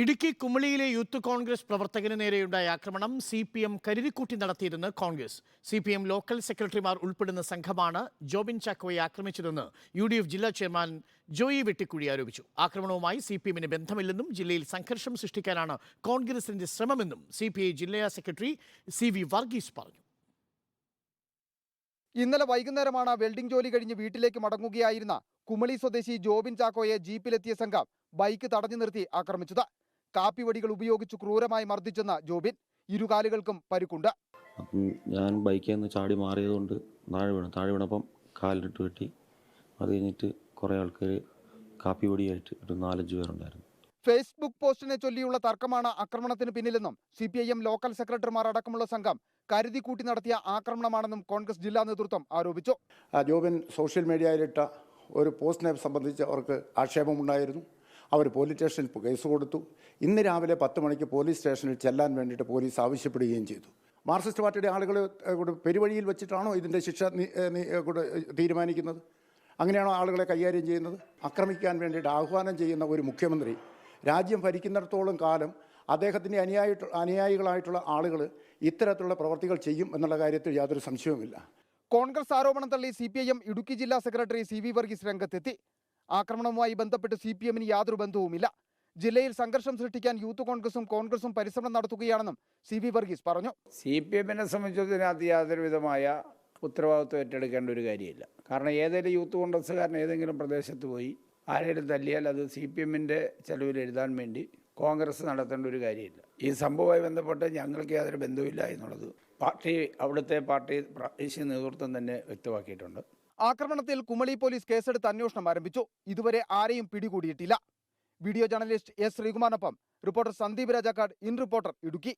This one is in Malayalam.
ഇടുക്കി കുമളിയിലെ യൂത്ത് കോൺഗ്രസ് പ്രവർത്തകന് നേരെയുണ്ടായ ആക്രമണം സി പി എം കരുതിക്കൂട്ടി നടത്തിയിരുന്ന Congress. C P M local സെക്രട്ടറിമാർ ഉൾപ്പെടുന്ന സംഘമാണ് ജോബിൻ ചാക്കോയെ ആക്രമിച്ചതെന്ന് യു ഡി എഫ് ജില്ലാ ചെയർമാൻ ജോയി വെട്ടിക്കുഴി ആരോപിച്ചു. ആക്രമണവുമായി സി പി എമ്മിന് ബന്ധമില്ലെന്നും ജില്ലയിൽ സംഘർഷം സൃഷ്ടിക്കാനാണ് കോൺഗ്രസിന്റെ ശ്രമമെന്നും സി പി ഐ ജില്ലാ സെക്രട്ടറി സി വി വർഗീസ് പറഞ്ഞു. ഇന്നലെ വൈകുന്നേരമാണ് വെൽഡിംഗ് ജോലി കഴിഞ്ഞ് വീട്ടിലേക്ക് മടങ്ങുകയായിരുന്ന കുമളി സ്വദേശി ജോബിൻ ചാക്കോയെ ജീപ്പിലെത്തിയ സംഘം ബൈക്ക് തടഞ്ഞു നിർത്തി ആക്രമിച്ചത്. കാപ്പിവടികൾ ഉപയോഗിച്ച് ക്രൂരമായി മർദ്ദിച്ചെന്ന ജോബിൻ ഇരുകാലുകൾക്കും പരുക്കുണ്ട്. അപ്പം ഞാൻ ബൈക്കിൽ നിന്ന് ചാടി മാറിയതുകൊണ്ട് താഴെ വീണു. താഴെ വീണപ്പം കാലിലിട്ട് വെട്ടി അത് കഴിഞ്ഞിട്ട് കുറേ ആൾക്കാർ കാപ്പി പൊടിയായിട്ട് ഒരു നാലഞ്ച് പേരുണ്ടായിരുന്നു. ഫേസ്ബുക്ക് പോസ്റ്റിനെ ചൊല്ലിയുള്ള തർക്കമാണ് ആക്രമണത്തിന് പിന്നിലെന്നും C P I M local സെക്രട്ടറിമാർ അടക്കമുള്ള സംഘം കരുതി കൂട്ടി നടത്തിയ ആക്രമണമാണെന്നും കോൺഗ്രസ് ജില്ലാ നേതൃത്വം ആരോപിച്ചു. ജോബിൻ സോഷ്യൽ മീഡിയയിലിട്ട ഒരു പോസ്റ്റിനെ സംബന്ധിച്ച് അവർക്ക് ആക്ഷേപമുണ്ടായിരുന്നു. അവർ പോലീസ് സ്റ്റേഷനിൽ കേസ് കൊടുത്തു. ഇന്ന് രാവിലെ പത്ത് മണിക്ക് പോലീസ് സ്റ്റേഷനിൽ ചെല്ലാൻ വേണ്ടിയിട്ട് പോലീസ് ആവശ്യപ്പെടുകയും ചെയ്തു. മാർക്സിസ്റ്റ് പാർട്ടിയുടെ ആളുകൾ പെരുവഴിയിൽ വെച്ചിട്ടാണോ ഇതിന്റെ ശിക്ഷ തീരുമാനിക്കുന്നത്? അങ്ങനെയാണോ ആളുകളെ കൈകാര്യം ചെയ്യുന്നത്? ആക്രമിക്കാൻ വേണ്ടിയിട്ട് ആഹ്വാനം ചെയ്യുന്ന ഒരു മുഖ്യമന്ത്രി രാജ്യം ഭരിക്കുന്നിടത്തോളം കാലം അദ്ദേഹത്തിന്റെ അനുയായി അനുയായികളായിട്ടുള്ള ആളുകൾ ഇത്തരത്തിലുള്ള പ്രവർത്തികൾ ചെയ്യും എന്നുള്ള കാര്യത്തിൽ യാതൊരു സംശയവുമില്ല. കോൺഗ്രസ് ആരോപണം തള്ളി C P I M Idukki ജില്ലാ സെക്രട്ടറി സി വി വർഗീസ് രംഗത്തെത്തി. ആക്രമണവുമായി ബന്ധപ്പെട്ട് സി പി എമ്മിന് യാതൊരു ബന്ധവുമില്ല. ജില്ലയിൽ സംഘർഷം സൃഷ്ടിക്കാൻ യൂത്ത് കോൺഗ്രസും കോൺഗ്രസും പരിശ്രമം നടത്തുകയാണെന്നും സി വി വർഗീസ് പറഞ്ഞു. സി പി എമ്മിനെ സംബന്ധിച്ചതിനകത്ത് യാതൊരു വിധമായ ഉത്തരവാദിത്വം ഏറ്റെടുക്കേണ്ട ഒരു കാര്യമില്ല. കാരണം ഏതെങ്കിലും യൂത്ത് കോൺഗ്രസ്സുകാരൻ ഏതെങ്കിലും പ്രദേശത്ത് പോയി ആരെങ്കിലും തല്ലിയാൽ അത് സി പി എമ്മിന്റെ ചെലവിൽ എഴുതാൻ വേണ്ടി കോൺഗ്രസ് നടത്തേണ്ട ഒരു കാര്യമില്ല. ഈ സംഭവവുമായി ബന്ധപ്പെട്ട് ഞങ്ങൾക്ക് യാതൊരു ബന്ധവുമില്ല എന്നുള്ളത് പാർട്ടി അവിടുത്തെ പാർട്ടി പ്രാദേശിക നേതൃത്വം തന്നെ വ്യക്തമാക്കിയിട്ടുണ്ട്. ആക്രമണത്തിൽ കുമളി പോലീസ് കേസെടുത്ത് അന്വേഷണം ആരംഭിച്ചു. ഇതുവരെ ആരെയും പിടികൂടിയിട്ടില്ല. Video journalist S ശ്രീകുമാറിനൊപ്പം reporter Sandeep Rajakkad in reporter Idukki.